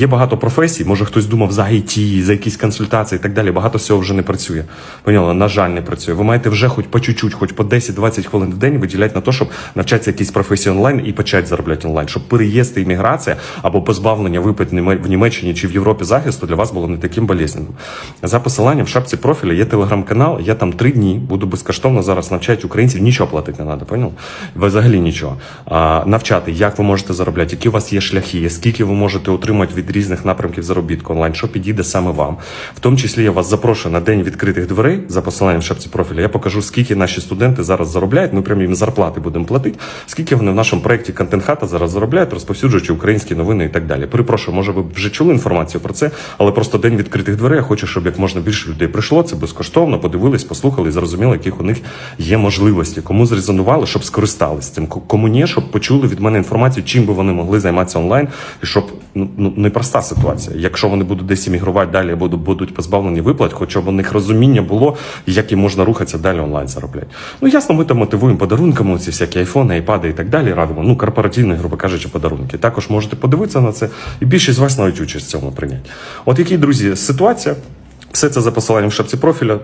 є багато професій, може хтось думав за IT, за якісь консультації і так далі. Багато всього вже не працює. Поняла, на жаль, не працює. Ви маєте вже хоч по чуть-чуть, хоч по 10-20 хвилин в день виділяти на те, щоб навчатися якісь професії онлайн і почати заробляти онлайн, щоб переїзд і імміграція або позбавлення випит в Німеччині чи в Європі захисту для вас було не таким болезненним. За посиланням в шапці профіля є телеграм-канал. Я там три дні буду безкоштовно зараз навчати українців. Нічого платити не треба, поняв? Взагалі нічого. А, навчати, як ви можете заробляти, які у вас є шляхи, скільки ви можете отримати від різних напрямків заробітку онлайн, що підійде саме вам. В тому числі я вас запрошую на день відкритих дверей за посиланням в шапці профіля. Я покажу, скільки наші студенти зараз заробляють. Ми прямо їм зарплати будемо платити. Скільки вони в нашому проєкті контент хата зараз заробляють, розповсюджуючи українські новини і так далі. Перепрошую, може ви вже чули інформацію про це, але просто день відкритих дверей. Я хочу, щоб як можна більше людей прийшло. Це безкоштовно, подивились, послухали і зрозуміли, яких у них є можливості. Кому зрезонували, щоб скористались цим. Кому ні, щоб почули від мене інформацію, чим би вони могли займатися онлайн, і щоб ну, ну непроста ситуація. Якщо вони будуть десь іммігрувати далі, або будуть позбавлені виплат, хоча б у них розуміння було, як їм можна рухатися далі онлайн заробляти. Ну ясно, ми там мотивуємо подарунками, ці всякі айфони, айпади і так далі. Радимо. Ну корпоративні, грубо кажучи, подарунки. Також можете подивитися на це, і більшість вас навіть участь в цьому прийняти. От які друзі ситуація. Все це за посиланням в шапці профіля.